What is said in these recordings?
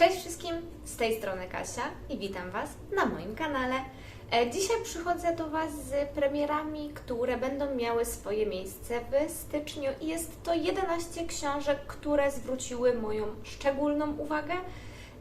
Cześć wszystkim, z tej strony Kasia i witam Was na moim kanale. E, Dzisiaj przychodzę do Was z premierami, które będą miały swoje miejsce w styczniu i jest to 11 książek, które zwróciły moją szczególną uwagę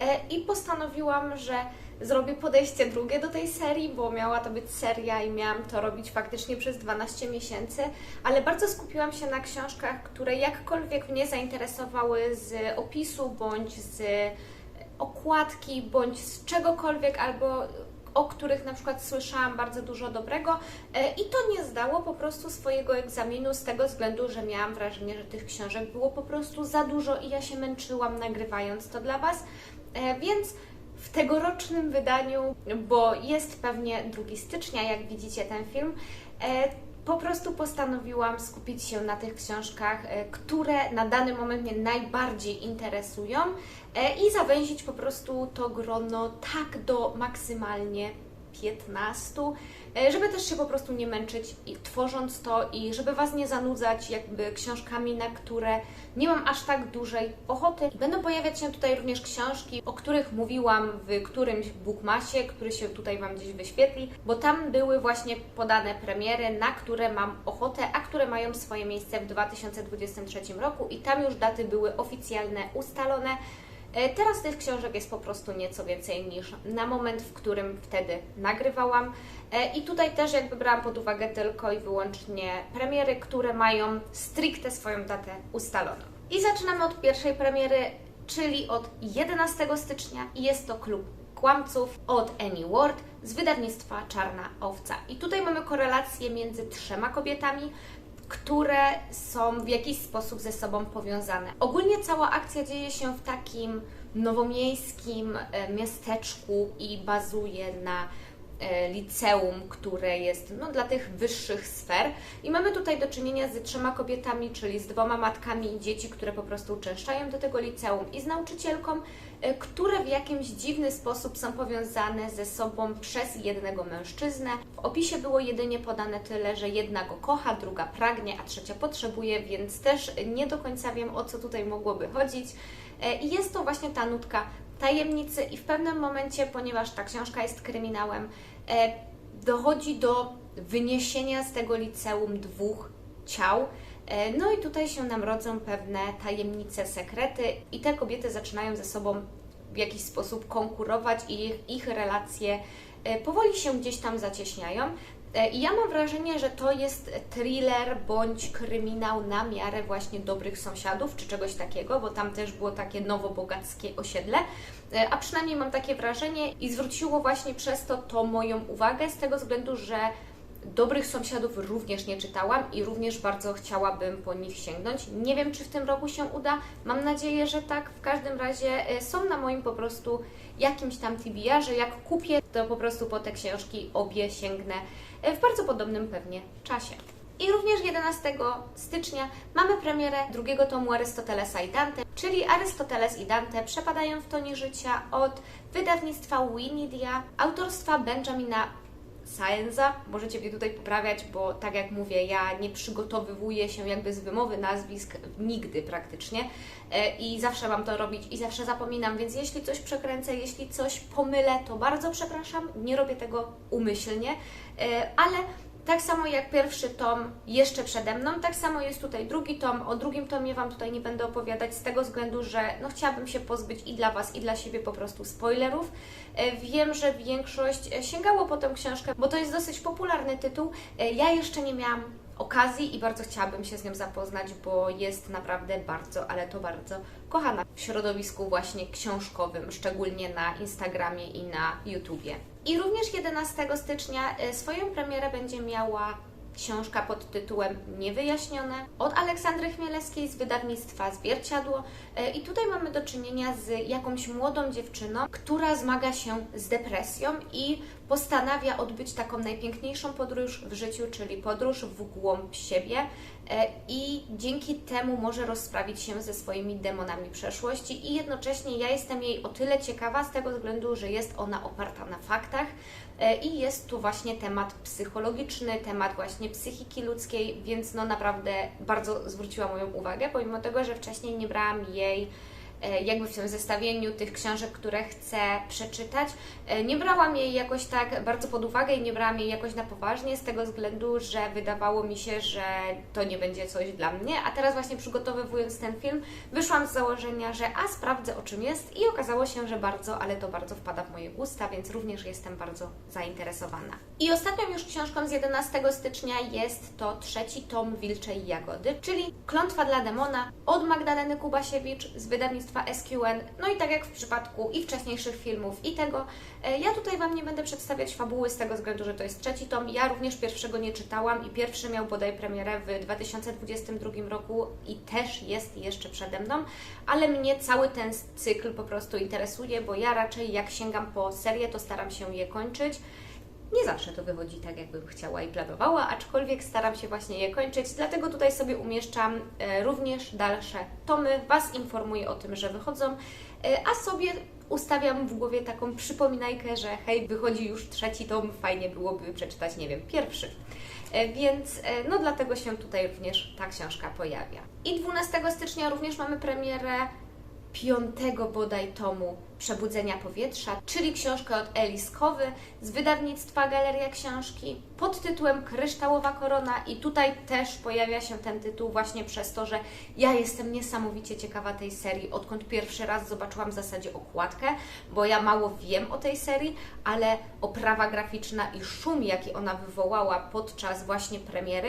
E, i postanowiłam, że zrobię podejście drugie do tej serii, bo miała to być seria i miałam to robić faktycznie przez 12 miesięcy, ale bardzo skupiłam się na książkach, które jakkolwiek mnie zainteresowały z opisu bądź z okładki bądź z czegokolwiek albo o których na przykład słyszałam bardzo dużo dobrego e, i to nie zdało po prostu swojego egzaminu z tego względu, że miałam wrażenie, że tych książek było po prostu za dużo i ja się męczyłam nagrywając to dla Was, E, więc w tegorocznym wydaniu, bo jest pewnie 2 stycznia, jak widzicie ten film, e, po prostu postanowiłam skupić się na tych książkach, e, które na dany moment mnie najbardziej interesują e, i zawęzić po prostu to grono tak do maksymalnie 15, e, żeby też się po prostu nie męczyć tworząc to i żeby Was nie zanudzać jakby książkami, na które nie mam aż tak dużej ochoty. Będą pojawiać się tutaj również książki, o których mówiłam w którymś bookmasie, który się tutaj Wam gdzieś wyświetli, bo tam były właśnie podane premiery, na które mam ochotę, a które mają swoje miejsce w 2023 roku i tam już daty były oficjalne, ustalone. E, Teraz tych książek jest po prostu nieco więcej niż na moment, w którym wtedy nagrywałam. E, I tutaj też jakby brałam pod uwagę tylko i wyłącznie premiery, które mają stricte swoją datę ustaloną. I zaczynamy od pierwszej premiery, czyli od 11 stycznia i jest to Klub Kłamców od Annie Ward z wydawnictwa Czarna Owca. I tutaj mamy korelację między trzema kobietami, które są w jakiś sposób ze sobą powiązane. Ogólnie cała akcja dzieje się w takim nowomiejskim e, miasteczku i bazuje na liceum, które jest no, dla tych wyższych sfer. I mamy tutaj do czynienia z trzema kobietami, czyli z dwoma matkami i dzieci, które po prostu uczęszczają do tego liceum i z nauczycielką, e, które w jakimś dziwny sposób są powiązane ze sobą przez jednego mężczyznę. W opisie było jedynie podane tyle, że jedna go kocha, druga pragnie, a trzecia potrzebuje, więc też nie do końca wiem o co tutaj mogłoby chodzić. E, I jest to właśnie ta nutka tajemnicy i w pewnym momencie, ponieważ ta książka jest kryminałem, e, dochodzi do wyniesienia z tego liceum dwóch ciał. E, No i tutaj się nam rodzą pewne tajemnice, sekrety i te kobiety zaczynają ze sobą w jakiś sposób konkurować i ich, ich relacje e, powoli się gdzieś tam zacieśniają. E, I ja mam wrażenie, że to jest thriller bądź kryminał na miarę właśnie dobrych sąsiadów czy czegoś takiego, bo tam też było takie nowobogackie osiedle. E, A przynajmniej mam takie wrażenie i zwróciło właśnie przez to to moją uwagę z tego względu, że Dobrych Sąsiadów również nie czytałam i również bardzo chciałabym po nich sięgnąć. Nie wiem, czy w tym roku się uda. Mam nadzieję, że tak. W każdym razie e, są na moim po prostu jakimś tam TBR-ze. Jak kupię, to po prostu po te książki obie sięgnę e, w bardzo podobnym pewnie czasie. I również 11 stycznia mamy premierę drugiego tomu Arystotelesa i Dante, czyli Arystoteles i Dante przepadają w tonie życia od wydawnictwa Winidia, autorstwa Benjamina Saenza. Możecie mnie tutaj poprawiać, bo tak jak mówię, ja nie przygotowywuję się jakby z wymowy nazwisk nigdy praktycznie E, i zawsze mam to robić i zawsze zapominam, więc jeśli coś przekręcę, jeśli coś pomylę, to bardzo przepraszam, nie robię tego umyślnie, E, ale tak samo jak pierwszy tom jeszcze przede mną, tak samo jest tutaj drugi tom. O drugim tomie Wam tutaj nie będę opowiadać z tego względu, że no chciałabym się pozbyć i dla Was, i dla siebie po prostu spoilerów. E, Wiem, że większość e, sięgało po tę książkę, bo to jest dosyć popularny tytuł. E, Ja jeszcze nie miałam okazji i bardzo chciałabym się z nią zapoznać, bo jest naprawdę bardzo, ale to bardzo kochana w środowisku właśnie książkowym, szczególnie na Instagramie i na YouTubie. I również 11 stycznia e, swoją premierę będzie miała książka pod tytułem Niewyjaśnione od Aleksandry Chmielewskiej z wydawnictwa Zwierciadło. E, I tutaj mamy do czynienia z jakąś młodą dziewczyną, która zmaga się z depresją i postanawia odbyć taką najpiękniejszą podróż w życiu, czyli podróż w głąb siebie. E, I dzięki temu może rozprawić się ze swoimi demonami przeszłości, i jednocześnie ja jestem jej o tyle ciekawa z tego względu, że jest ona oparta na faktach. E, I jest tu właśnie temat psychologiczny, temat właśnie psychiki ludzkiej, więc no naprawdę bardzo zwróciła moją uwagę, pomimo tego, że wcześniej nie brałam jej jakby w tym zestawieniu tych książek, które chcę przeczytać. E, Nie brałam jej jakoś tak bardzo pod uwagę i nie brałam jej jakoś na poważnie, z tego względu, że wydawało mi się, że to nie będzie coś dla mnie. A teraz właśnie przygotowywując ten film, wyszłam z założenia, że a sprawdzę o czym jest i okazało się, że bardzo, ale to bardzo wpada w moje gusta, więc również jestem bardzo zainteresowana. I ostatnią już książką z 11 stycznia jest to trzeci tom Wilczej Jagody, czyli Klątwa dla demona od Magdaleny Kubasiewicz z wydawnictwa SQN. No i tak jak w przypadku i wcześniejszych filmów i tego, e, ja tutaj Wam nie będę przedstawiać fabuły z tego względu, że to jest trzeci tom. Ja również pierwszego nie czytałam i pierwszy miał bodaj premierę w 2022 roku i też jest jeszcze przede mną, ale mnie cały ten cykl po prostu interesuje, bo ja raczej jak sięgam po serię, to staram się je kończyć. Nie zawsze to wychodzi tak, jakbym chciała i planowała, aczkolwiek staram się właśnie je kończyć, dlatego tutaj sobie umieszczam e, również dalsze tomy, Was informuję o tym, że wychodzą, e, a sobie ustawiam w głowie taką przypominajkę, że hej, wychodzi już trzeci tom, fajnie byłoby przeczytać, nie wiem, pierwszy. E, Więc no dlatego się tutaj również ta książka pojawia. I 12 stycznia również mamy premierę piątego bodaj tomu Przebudzenia Powietrza, czyli książkę od Elis Kowy z wydawnictwa Galeria Książki pod tytułem Kryształowa Korona i tutaj też pojawia się ten tytuł właśnie przez to, że ja jestem niesamowicie ciekawa tej serii, odkąd pierwszy raz zobaczyłam w zasadzie okładkę, bo ja mało wiem o tej serii, ale oprawa graficzna i szum, jaki ona wywołała podczas właśnie premiery,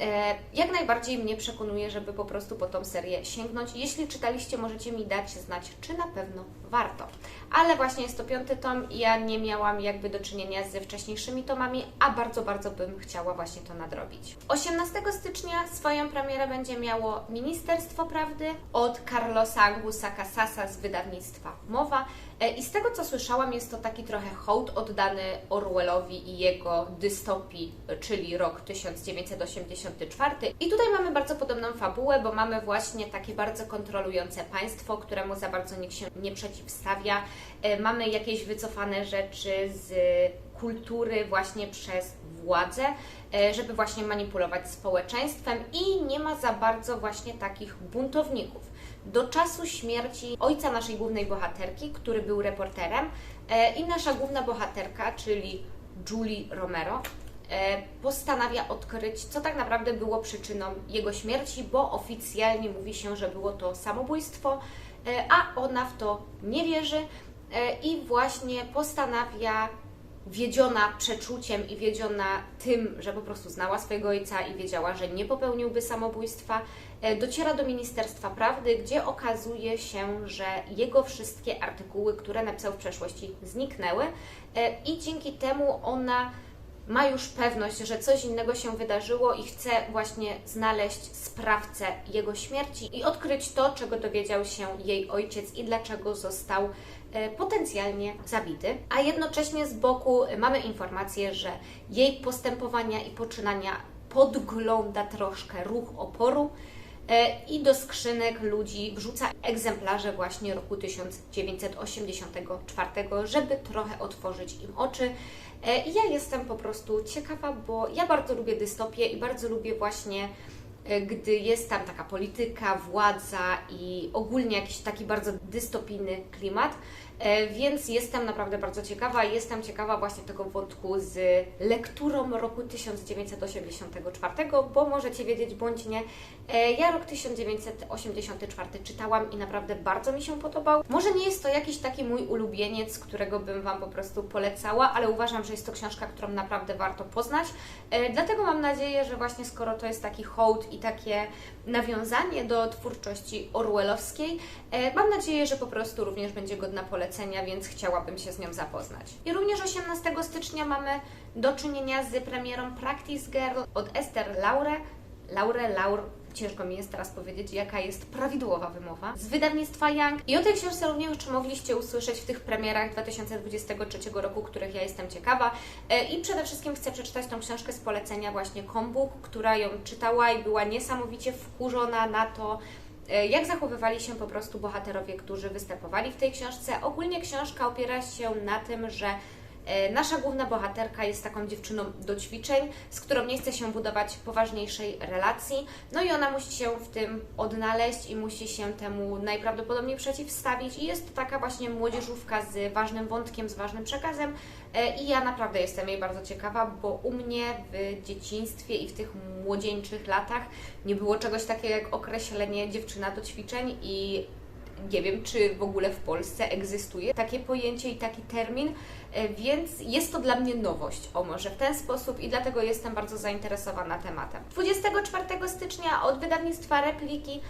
e, jak najbardziej mnie przekonuje, żeby po prostu po tą serię sięgnąć. Jeśli czytaliście, możecie mi dać znać, czy na pewno warto. Ale właśnie jest to piąty tom i ja nie miałam jakby do czynienia ze wcześniejszymi tomami, a bardzo, bardzo bym chciała właśnie to nadrobić. 18 stycznia swoją premierę będzie miało Ministerstwo Prawdy od Carlosa Angusa Casasa z wydawnictwa Mowa. E, I z tego co słyszałam, jest to taki trochę hołd oddany Orwellowi i jego dystopii, czyli rok 1984. I tutaj mamy bardzo podobną fabułę, bo mamy właśnie takie bardzo kontrolujące państwo, któremu za bardzo nikt się nie przeciwstawia. E, Mamy jakieś wycofane rzeczy z kultury właśnie przez władzę, e, żeby właśnie manipulować społeczeństwem i nie ma za bardzo właśnie takich buntowników. Do czasu śmierci ojca naszej głównej bohaterki, który był reporterem, e, i nasza główna bohaterka, czyli Julie Romero, postanawia odkryć, co tak naprawdę było przyczyną jego śmierci, bo oficjalnie mówi się, że było to samobójstwo, a ona w to nie wierzy e, i właśnie postanawia wiedziona przeczuciem i wiedziona tym, że po prostu znała swojego ojca i wiedziała, że nie popełniłby samobójstwa, e, dociera do Ministerstwa Prawdy, gdzie okazuje się, że jego wszystkie artykuły, które napisał w przeszłości, zniknęły e, i dzięki temu ona ma już pewność, że coś innego się wydarzyło i chce właśnie znaleźć sprawcę jego śmierci i odkryć to, czego dowiedział się jej ojciec i dlaczego został e, potencjalnie zabity. A jednocześnie z boku mamy informację, że jej postępowania i poczynania podgląda troszkę ruch oporu. E, I do skrzynek ludzi wrzuca egzemplarze właśnie roku 1984, żeby trochę otworzyć im oczy. E, I ja jestem po prostu ciekawa, bo ja bardzo lubię dystopię i bardzo lubię właśnie, e, gdy jest tam taka polityka, władza i ogólnie jakiś taki bardzo dystopijny klimat. E, Więc jestem naprawdę bardzo ciekawa. Jestem ciekawa właśnie tego wątku z lekturą roku 1984, bo możecie wiedzieć bądź nie. e, Ja rok 1984 czytałam i naprawdę bardzo mi się podobał. Może nie jest to jakiś taki mój ulubieniec, którego bym Wam po prostu polecała, ale uważam, że jest to książka, którą naprawdę warto poznać. E, Dlatego mam nadzieję, że właśnie skoro to jest taki hołd i takie nawiązanie do twórczości orwellowskiej, mam nadzieję, że po prostu również będzie godna polecenia, więc chciałabym się z nią zapoznać. I również 18 stycznia mamy do czynienia z premierą Practice Girl od Esther Laure. Laure, Laur, ciężko mi jest teraz powiedzieć, jaka jest prawidłowa wymowa, z wydawnictwa Young. I o tej książce również mogliście usłyszeć w tych premierach 2023 roku, których ja jestem ciekawa. E, I przede wszystkim chcę przeczytać tą książkę z polecenia właśnie Kombuk, która ją czytała i była niesamowicie wkurzona na to, jak zachowywali się po prostu bohaterowie, którzy występowali w tej książce. Ogólnie książka opiera się na tym, że E, Nasza główna bohaterka jest taką dziewczyną do ćwiczeń, z którą nie chce się budować poważniejszej relacji. No i ona musi się w tym odnaleźć i musi się temu najprawdopodobniej przeciwstawić. I jest to taka właśnie młodzieżówka z ważnym wątkiem, z ważnym przekazem. E, I ja naprawdę jestem jej bardzo ciekawa, bo u mnie w dzieciństwie i w tych młodzieńczych latach nie było czegoś takiego jak określenie dziewczyna do ćwiczeń i nie wiem, czy w ogóle w Polsce egzystuje takie pojęcie i taki termin, e, więc jest to dla mnie nowość, o może w ten sposób i dlatego jestem bardzo zainteresowana tematem. 24 stycznia od wydawnictwa Repliki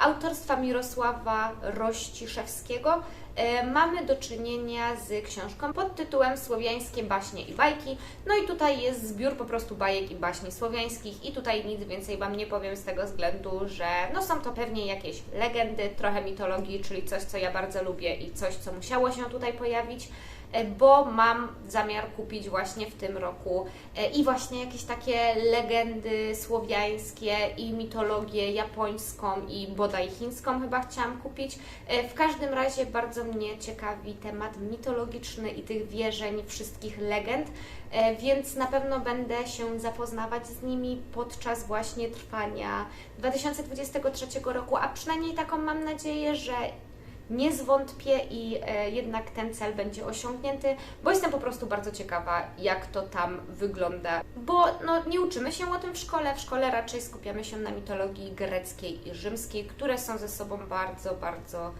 autorstwa Mirosława Rościszewskiego e, mamy do czynienia z książką pod tytułem Słowiańskie baśnie i bajki. No i tutaj jest zbiór po prostu bajek i baśni słowiańskich i tutaj nic więcej Wam nie powiem z tego względu, że no są to pewnie jakieś legendy, trochę mitologii, czyli coś, co ja bardzo lubię i coś, co musiało się tutaj pojawić e, bo mam zamiar kupić właśnie w tym roku e, i właśnie jakieś takie legendy słowiańskie i mitologię japońską i bodaj chińską chyba chciałam kupić. E, W każdym razie bardzo mnie ciekawi temat mitologiczny i tych wierzeń, wszystkich legend, e, więc na pewno będę się zapoznawać z nimi podczas właśnie trwania 2023 roku, a przynajmniej taką mam nadzieję, że nie zwątpię i e, jednak ten cel będzie osiągnięty, bo jestem po prostu bardzo ciekawa, jak to tam wygląda. Bo no, nie uczymy się o tym w szkole. W szkole raczej skupiamy się na mitologii greckiej i rzymskiej, które są ze sobą bardzo, bardzo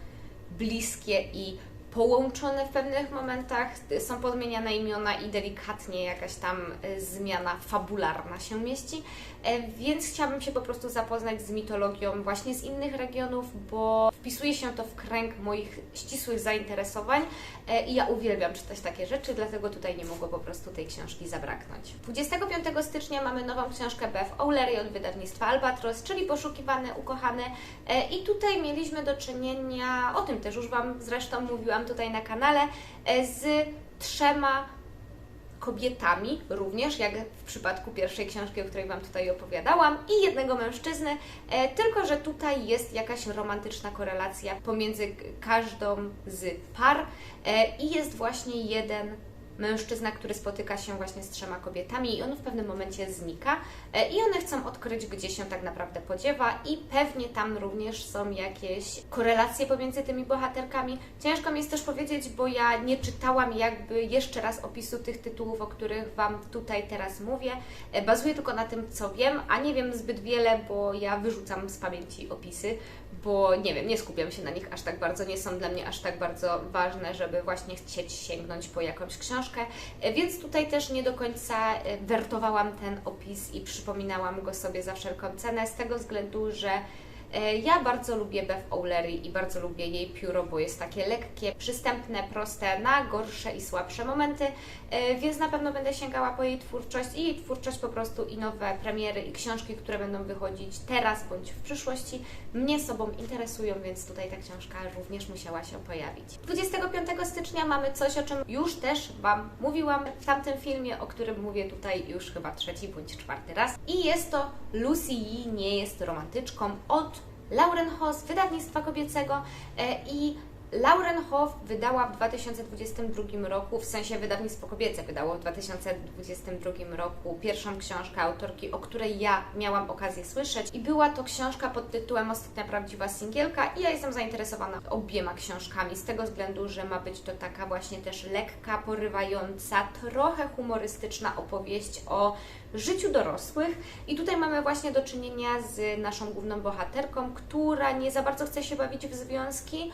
bliskie i połączone w pewnych momentach. Są podmieniane imiona i delikatnie jakaś tam e, zmiana fabularna się mieści. E, Więc chciałabym się po prostu zapoznać z mitologią właśnie z innych regionów, bo wpisuje się to w kręg moich ścisłych zainteresowań e, i ja uwielbiam czytać takie rzeczy, dlatego tutaj nie mogło po prostu tej książki zabraknąć. 25 stycznia mamy nową książkę Beth O'Leary od wydawnictwa Albatros, czyli Poszukiwany, Ukochany E, i tutaj mieliśmy do czynienia, o tym też już Wam zresztą mówiłam tutaj na kanale, e, z trzema kobietami, również jak w przypadku pierwszej książki, o której Wam tutaj opowiadałam, i jednego mężczyzny, e, tylko że tutaj jest jakaś romantyczna korelacja pomiędzy każdą z par e, i jest właśnie jeden mężczyzna, który spotyka się właśnie z trzema kobietami i on w pewnym momencie znika e, i one chcą odkryć, gdzie się tak naprawdę podziewa i pewnie tam również są jakieś korelacje pomiędzy tymi bohaterkami. Ciężko mi jest też powiedzieć, bo ja nie czytałam jakby jeszcze raz opisu tych tytułów, o których Wam tutaj teraz mówię. E, Bazuję tylko na tym, co wiem, a nie wiem zbyt wiele, bo ja wyrzucam z pamięci opisy, bo nie wiem, nie skupiam się na nich aż tak bardzo, nie są dla mnie aż tak bardzo ważne, żeby właśnie chcieć sięgnąć po jakąś książkę, E, więc tutaj też nie do końca e, wertowałam ten opis i przypominałam go sobie za wszelką cenę, z tego względu, że ja bardzo lubię Beth O'Leary i bardzo lubię jej pióro, bo jest takie lekkie, przystępne, proste na gorsze i słabsze momenty, e, więc na pewno będę sięgała po jej twórczość i jej twórczość po prostu i nowe premiery i książki, które będą wychodzić teraz bądź w przyszłości mnie sobą interesują, więc tutaj ta książka również musiała się pojawić. 25 stycznia mamy coś, o czym już też Wam mówiłam w tamtym filmie, o którym mówię tutaj już chyba trzeci bądź czwarty raz. I jest to Lucy Yee nie jest romantyczką od Lauren Hoss, wydawnictwa kobiecego e, i Lauren Hoff wydała w 2022 roku, w sensie wydawnictwo kobiece wydało w 2022 roku pierwszą książkę autorki, o której ja miałam okazję słyszeć. I była to książka pod tytułem Ostatnia prawdziwa singielka i ja jestem zainteresowana obiema książkami z tego względu, że ma być to taka właśnie też lekka, porywająca, trochę humorystyczna opowieść o życiu dorosłych. I tutaj mamy właśnie do czynienia z naszą główną bohaterką, która nie za bardzo chce się bawić w związki,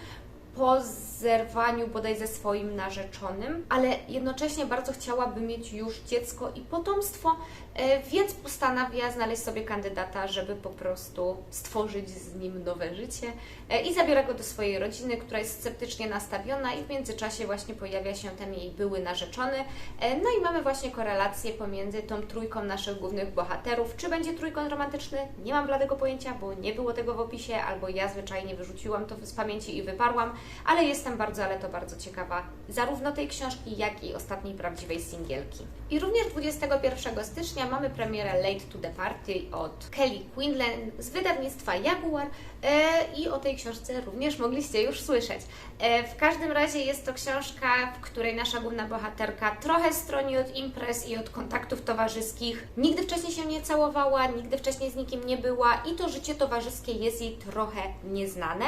po zerwaniu bodaj ze swoim narzeczonym, ale jednocześnie bardzo chciałaby mieć już dziecko i potomstwo, e, więc postanawia znaleźć sobie kandydata, żeby po prostu stworzyć z nim nowe życie e, i zabiera go do swojej rodziny, która jest sceptycznie nastawiona i w międzyczasie właśnie pojawia się ten jej były narzeczony. E, No i mamy właśnie korelację pomiędzy tą trójką naszych głównych bohaterów. Czy będzie trójkąt romantyczny? Nie mam bladego pojęcia, bo nie było tego w opisie, albo ja zwyczajnie wyrzuciłam to z pamięci i wyparłam. Ale jestem bardzo, ale to bardzo ciekawa zarówno tej książki, jak i ostatniej prawdziwej singielki. I również 21 stycznia mamy premierę Late to the Party od Kelly Quinlan z wydawnictwa Jaguar e, i o tej książce również mogliście już słyszeć. E, w każdym razie jest to książka, w której nasza główna bohaterka trochę stroni od imprez i od kontaktów towarzyskich. Nigdy wcześniej się nie całowała, nigdy wcześniej z nikim nie była i to życie towarzyskie jest jej trochę nieznane.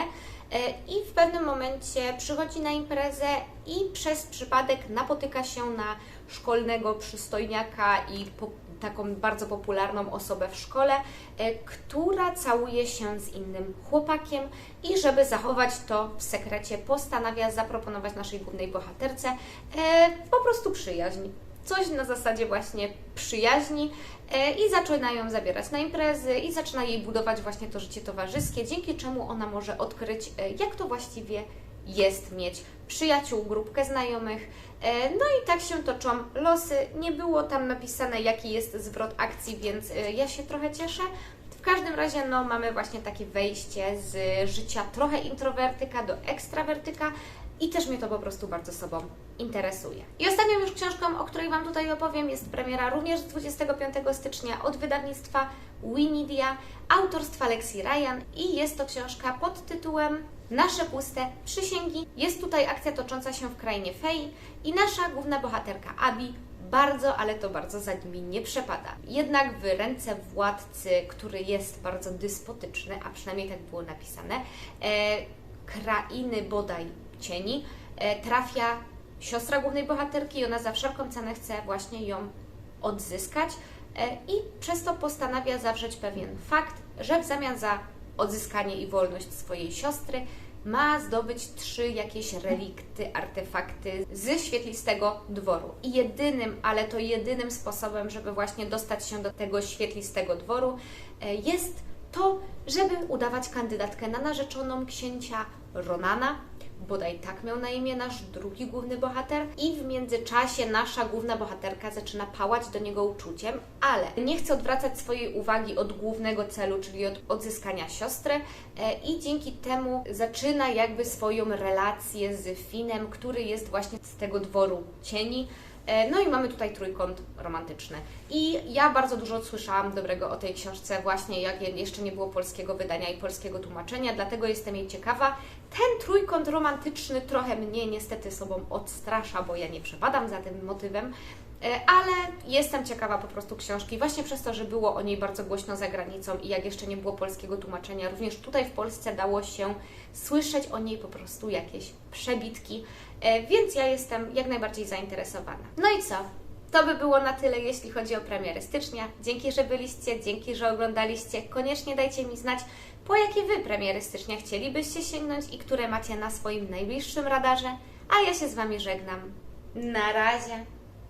E, I w pewnym momencie przychodzi na imprezę i przez przypadek napotyka się na szkolnego przystojniaka i po, taką bardzo popularną osobę w szkole, e, która całuje się z innym chłopakiem i żeby zachować to w sekrecie, postanawia zaproponować naszej głównej bohaterce e, po prostu przyjaźń. Coś na zasadzie właśnie przyjaźni e, i zaczyna ją zabierać na imprezy i zaczyna jej budować właśnie to życie towarzyskie, dzięki czemu ona może odkryć, e, jak to właściwie jest mieć przyjaciół, grupkę znajomych. E, No i tak się toczą losy. Nie było tam napisane, jaki jest zwrot akcji, więc ja się trochę cieszę. W każdym razie no, mamy właśnie takie wejście z życia trochę introwertyka do ekstrawertyka i też mnie to po prostu bardzo sobą interesuje. I ostatnią już książką, o której Wam tutaj opowiem, jest premiera również z 25 stycznia od wydawnictwa Winidia, autorstwa Lexi Ryan i jest to książka pod tytułem Nasze puste przysięgi. Jest tutaj akcja tocząca się w krainie fei i nasza główna bohaterka Abi bardzo, ale to bardzo za nimi nie przepada. Jednak w ręce władcy, który jest bardzo dyspotyczny, a przynajmniej tak było napisane, e, krainy bodaj cieni, e, trafia siostra głównej bohaterki i ona za wszelką cenę chce właśnie ją odzyskać e, i przez to postanawia zawrzeć pewien fakt, że w zamian za odzyskanie i wolność swojej siostry ma zdobyć trzy jakieś relikty, artefakty ze świetlistego dworu. I jedynym, ale to jedynym sposobem, żeby właśnie dostać się do tego świetlistego dworu e, jest to, żeby udawać kandydatkę na narzeczoną księcia Ronana, bodaj tak miał na imię nasz drugi główny bohater, i w międzyczasie nasza główna bohaterka zaczyna pałać do niego uczuciem, ale nie chce odwracać swojej uwagi od głównego celu, czyli od odzyskania siostry, e, i dzięki temu zaczyna jakby swoją relację z Finem, który jest właśnie z tego dworu cieni. E, No i mamy tutaj trójkąt romantyczny. I ja bardzo dużo słyszałam dobrego o tej książce, właśnie jak je- jeszcze nie było polskiego wydania i polskiego tłumaczenia, dlatego jestem jej ciekawa. Ten trójkąt romantyczny trochę mnie niestety sobą odstrasza, bo ja nie przepadam za tym motywem. E, Ale jestem ciekawa po prostu książki, właśnie przez to, że było o niej bardzo głośno za granicą i jak jeszcze nie było polskiego tłumaczenia, również tutaj w Polsce dało się słyszeć o niej po prostu jakieś przebitki, E, więc ja jestem jak najbardziej zainteresowana. No i co? To by było na tyle, jeśli chodzi o premiery stycznia. Dzięki, że byliście, dzięki, że oglądaliście. Koniecznie dajcie mi znać, po jakie Wy premiery stycznia chcielibyście sięgnąć i które macie na swoim najbliższym radarze. A ja się z Wami żegnam. Na razie.